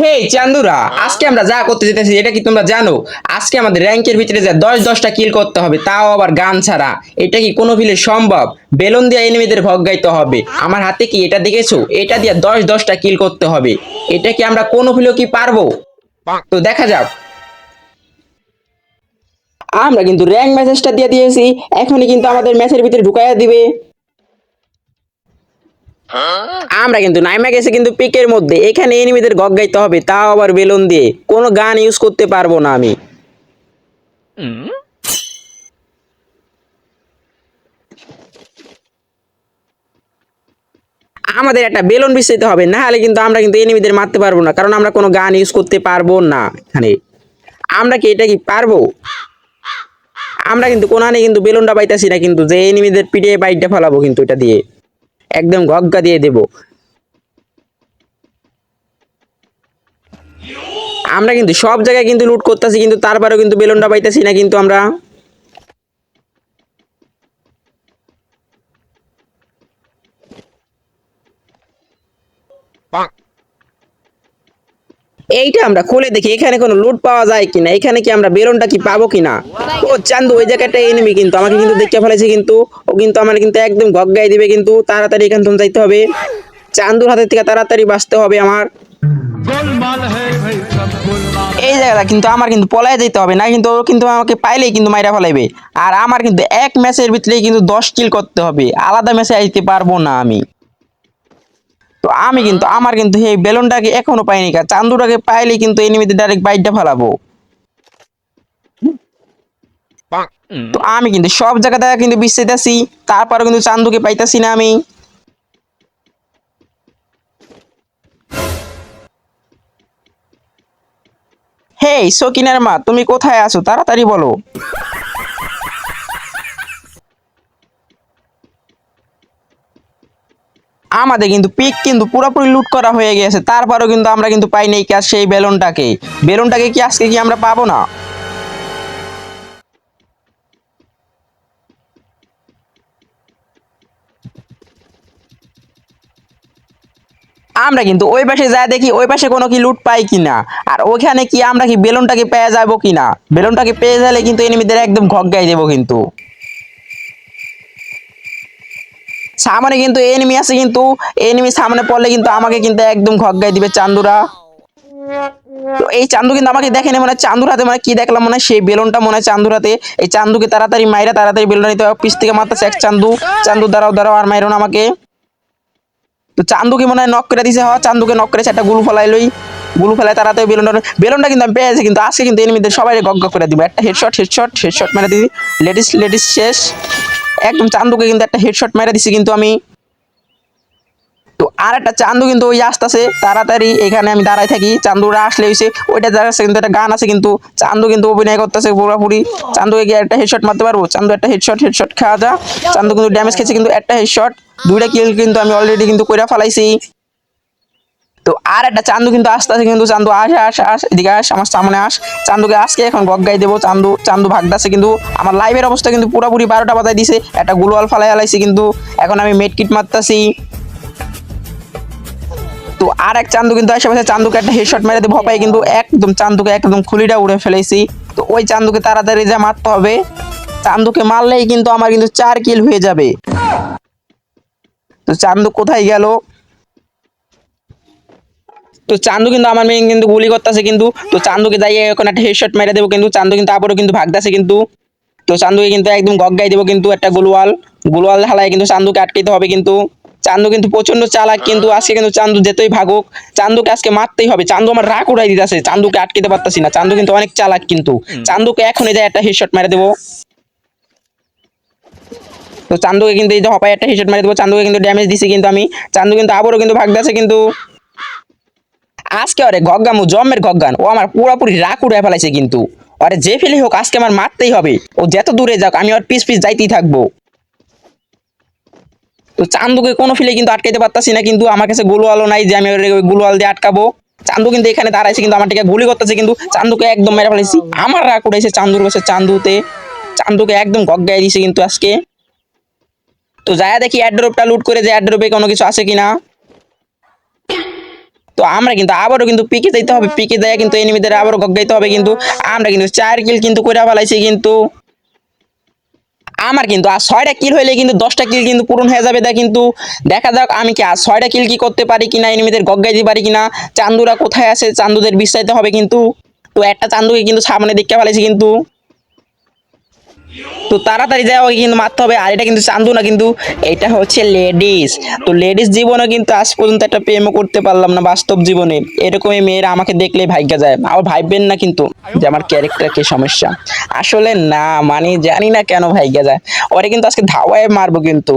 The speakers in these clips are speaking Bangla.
হে চান্দুরা, আজকে আমরা যা করতে যেতেছি, এটা কি তোমরা জানো? আজকে আমাদের র্যাঙ্কের ভিতরে যা দশ দশটা কিল করতে হবে, তাও আবার গান ছাড়া। এটা কি কোনো ফিলে সম্ভব? বেলুন দিয়ে এনিমিদের ভগ গাইতে হবে। আমার হাতে কি এটা দেখেছ? এটা দিয়ে দশ দশটা কিল করতে হবে। এটা কি আমরা কোনো ফিলেও কি পারব? তো দেখা যাক। আমরা কিন্তু র্যাঙ্ক মেসেজটা দিয়ে দিয়েছি, এখনই কিন্তু আমাদের ম্যাচের ভিতরে ঢুকাইয়া দিবে। আমরা কিন্তু নাইমা গেছে কিন্তু পিকের মধ্যে। এখানে এনিমিদের গগ গাইতে হবে তাও আবার বেলুন দিয়ে। কোনো গান ইউজ করতে পারব না আমি। আমাদের একটা বেলুন বিছাইতে হবে না হলে কিন্তু আমরা কিন্তু এনিমিদের মারতে পারব না কারণ আমরা কোনো গান ইউজ করতে পারব না এখানে। আমরা কি এটা কি পারব? আমরা কিন্তু কোনানে কিন্তু বেলুনটা পাইতেছি না কিন্তু যে এনিমিদের পিঠে বাইকটা ফেলাবো কিন্তু এটা দিয়ে। একদম ঘগ্গা দিয়ে দেব। আমরা কিন্তু সব জায়গায় কিন্তু লুট করতেছি, কিন্তু তারপরেও কিন্তু বেলুনটা পাইতেছি না কিন্তু আমরা। এইটা আমরা খুলে দেখি, এখানে কোনো লুট পাওয়া যায় কিনা, এখানে কি আমরা বেরোনটা কি পাবো কিনা? ও, চান্দু, ওই জায়গাটা এনেমি কিন্তু, আমাকে কিন্তু দেখতে ফেলেছে কিন্তু, ও কিন্তু আমার কিন্তু একদম গগ্গাই দিবে কিন্তু, তাড়াতাড়ি এখান থেকে যাইতে হবে। চান্দুর হাতের থেকে তাড়াতাড়ি বাঁচতে হবে আমার। এই জায়গাটা কিন্তু আমার কিন্তু পলায় যেতে হবে, না কিন্তু ও কিন্তু আমাকে পাইলেই কিন্তু মাইরা ফলাইবে। আর আমার কিন্তু এক ম্যাচের ভিতরেই কিন্তু দশ কিল করতে হবে, আলাদা ম্যাচে আইতে পারব না আমি। তো আমি কিন্তু, আমার কিন্তু এই বেলুনটাকে এখনও পাইনি কা। চান্দুটাকে পাইলেই কিন্তু এনিমিতে ডাইরেক্ট বাইকটা ফেলাবো। তো আমি কিন্তু সব জায়গাতে কিন্তু বিশ্বেতেছি তারপরে কিন্তু চান্দুকে পাইতাছি না আমি। হেই, সকিনার মা, তুমি কোথায় আছো? তাড়াতাড়ি বলো। আমাদের কিন্তু পিক কিন্তু পুরোপুরি লুট করা হয়ে গেছে। তারপরেও কিন্তু আমরা কিন্তু পাই নাই কাজ সেই বেলুনটাকে। বেলুনটাকে কি আজকে কি আমরা পাবো না? আমরা কিন্তু ওই পাশে যা দেখি, ওই পাশে কোনো কি লুট পাই কিনা। আর ওখানে কি আমরা কি বেলুনটাকে পেয়ে যাব কিনা? বেলুনটাকে পেয়ে গেলে কিন্তু এনিমিদের একদম ঘগ্গাই দেবো কিন্তু। সামনে কিন্তু এনিমি আছে কিন্তু এনিমি সামনে পড়লে কিন্তু আমাকে কিন্তু একদম ঘগ্গাই দিবে চান্দুরা। তো এই চান্দু কিন্তু আমাকে দেখেনি মানে চান্দুর হাতে মানে কি দেখলাম মানে সেই বেলুনটা মনে হয় চান্দুর হাতে এই চান্দুকে তাড়াতাড়ি মাইরা তাড়াতাড়ি বেলুন নিতে হবে, পিস থেকে মারতেছে এক চান্দু। চান্দু দাঁড়াও দাঁড়াও, আর মাইরো না আমাকে। তো চান্দুকে মনে হয় নক করে দিছে হওয়া চান্দুকে নক করেছে, একটা গুলু ফেলাই লই। গুলু ফেলাই তাড়াতাড়ি বেলুনটা বেলুনটা কিন্তু আমি পেয়েছি কিন্তু আজকে কিন্তু এনিমিদের সবাই গগ্গ করে দিব। একটা হেডশট হেডশট হেডশট মেরে দিই লেডিস লেডিস শেষ। একদম চান্দুকে কিন্তু একটা হেডশট মেরে দিছি কিন্তু আমি। তো আর একটা চান্দু কিন্তু ওই আসতেছে, তাড়াতাড়ি এখানে আমি দাঁড়াই থাকি। চান্দুরা আসলে হয়েছে ওইটা দাঁড়াচ্ছে কিন্তু একটা গান আছে কিন্তু, চান্দু কিন্তু অভিনয় করতেছে পুরোপুরি। চান্দুকে গিয়ে একটা হেডশট মারতে পারব? চান্দু একটা হেডশট হেডশট খাওয়া যা। চান্দু কিন্তু ড্যামেজ খেয়েছে কিন্তু একটা হেডশট দুইটা কিল কিন্তু আমি অলরেডি কিন্তু কইরা ফেলাইছি। তো আর একটা চান্দু কিন্তু আসতে আসে কিন্তু চান্দু আস আস আস, এদিকে আস, আমার সামনে আস। চান্দুকে আজকে এখন গগ্গাই দেবো। চান্দু চান্দু ভাগদাছে কিন্তু আমার লাইভের অবস্থা কিন্তু পুরোপুরি বারোটা বাজায় দিছে। একটা গুলোয়াল ফালাই আলাইছি কিন্তু। এখন আমি মেড কিট মারতাছি। তো আর এক চান্দু কিন্তু আশেপাশে চান্দুকে একটা হেডশট মেরে দেবো। ভপাই কিন্তু একদম চান্দুকে একদম খুলিটা উড়ে ফেলেছি। তো ওই চান্দুকে তাড়াতাড়ি যা মারতে হবে। চান্দুকে মারলেই কিন্তু আমার কিন্তু চার কিল হয়ে যাবে। তো চান্দু কোথায় গেল? তো চান্দু কিন্তু আমার মেয়ে কিন্তু গুলি করতেছে কিন্তু তো চান্দুকে যাইয়ে এখন একটা হেডশট মেরে দেবো কিন্তু চান্দু কিন্তু আবারও কিন্তু ভাগতেছে কিন্তু। তো চান্দুকে কিন্তু একদম গগ্গাই দেবো কিন্তু একটা গোলওয়াল। গোলওয়াল হালায় কিন্তু চান্দুকে আটকাইতে হবে কিন্তু। চান্দু কিন্তু প্রচণ্ড চালাক কিন্তু আজকে কিন্তু চান্দু যেতেই ভাগুক চান্দুকে আজকে মারতেই হবে। চান্দু আমার রাগ উড়াই দিতেছে চান্দুকে আটকাতে পারতাছি না। চান্দু কিন্তু অনেক চালাক কিন্তু। চান্দুকে এখনই যায় একটা হেডশট মেরে দেবো। তো চান্দুকে কিন্তু এই যে হপায় একটা হেডশট মেরে দেবো চান্দুকে কিন্তু ড্যামেজ দিছি কিন্তু আমি। চান্দু কিন্তু আবারও কিন্তু ভাগ ভাগতেছে কিন্তু। আজকে আরে গগ্গামু জমের গগ্গান। ও আমার পুরোপুরি রাগ উড়ে ফেলাইছে কিন্তু। আরে যে ফেলে হোক, আজকে আমার মারতেই হবে। ও যত দূরে যাক, আমি আর পিস পিস যাইতেই থাকব। তো চান্দুকে কোনো ফিলে কিন্তু আটকাইতে পারতাছি না, কিন্তু আমার কাছে গুলো আলো নাই যে আমি গুলো আল দিয়ে আটকাবো। চান্দু কিন্তু এখানে দাঁড়াইছে, কিন্তু আমার টিকে গুলি করতেছে, কিন্তু চান্দুকে একদম মেরে ফেলেছি আমার রাগ উঠেছে চান্দুর বসে চান্দুতে। চান্দুকে একদম গগ্গাই দিছে কিন্তু আজকে। তো যায়া দেখি অ্যাড্রপটা লুট করে যে অ্যাড্রপে কোনো কিছু আছে কিনা। তো আমরা কিন্তু আবারও কিন্তু পিকে যাইতে হবে পিকে দেয় কিন্তু এনিমিদের আবারও গগ্গাইতে হবে কিন্তু আমরা কিন্তু চার কিল কিন্তু করে ফেলাইছি কিন্তু আমার কিন্তু আর ছয়টা কিল হইলে কিন্তু দশটা কিল কিন্তু পূরণ হয়ে যাবে তা কিন্তু। দেখা যাক আমি কি আর ছয়টা কিল কি করতে পারি কিনা এনিমিদের গগ্গাই দিতে পারি কিনা চান্দুরা কোথায় আছে চান্দুদের বিশ্বাইতে হবে কিন্তু। তো একটা চান্দুকে কিন্তু সামনে দেখতে ফেলেছি কিন্তু। তো তাড়াতাড়ি যাওয়া কিন্তু মারতে হবে। আর এটা কিন্তু চান্দু না, কিন্তু এটা হচ্ছে লেডিস। তো লেডিস জীবনে কিন্তু আজ পর্যন্ত একটা প্রেমও করতে পারলাম না, বাস্তব জীবনে। এরকমই মেয়েরা আমাকে দেখলেই ভাগ্যা যায়। আবার ভাববেন না কিন্তু যে আমার ক্যারেক্টার কি সমস্যা। আসলে না মানে জানি না কেন ভাগ্যা যায়। ওরে কিন্তু আজকে ধাওয়ায় মারবো কিন্তু।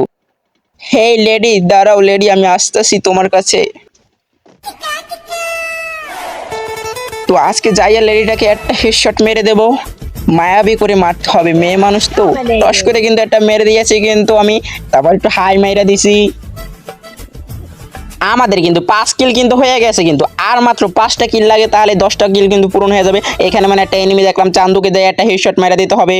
হেই লেডি, দাঁড়াও লেডি, আমি আসতেছি তোমার কাছে। তো আজকে যাইয়া লেডিটাকে একটা হেডশট মেরে দেবো। মায়াবী করে মারতে হবে মেয়ে মানুষ তো। টস করে কিন্তু একটা মেরে দিয়েছি কিন্তু আমি তারপর একটু হাই মাইরা দিছি। আমাদের কিন্তু পাঁচ কিল কিন্তু হয়ে গেছে কিন্তু। আর মাত্র পাঁচটা কিল লাগে তাহলে দশটা কিল কিন্তু পূরণ হয়ে যাবে। এখানে মানে একটা এনিমি দেখলাম চান্দুকে দেয় একটা হেডশট মেরে দিতে হবে।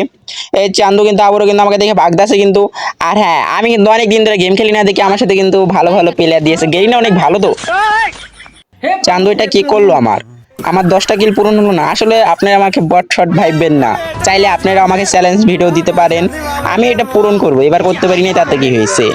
এই চান্দু কিন্তু আবারও কিন্তু আমাকে দেখে ভাগদাছে কিন্তু। আর হ্যাঁ আমি কিন্তু অনেক দিন ধরে গেম খেলি না দেখি আমার সাথে কিন্তু ভালো ভালো প্লেয়ার দিয়েছে। গেরিনা অনেক ভালো তো। চান্দু এটা কি করল আমার? আমার দশটা কিল পূরণ হলো না। আসলে আপনারা আমাকে বট শট ভাববেন না। চাইলে আপনারা আমাকে চ্যালেঞ্জ ভিডিও দিতে পারেন। আমি এটা পূরণ করব। এবার করতে পারিনি, তাতে কি হয়েছে?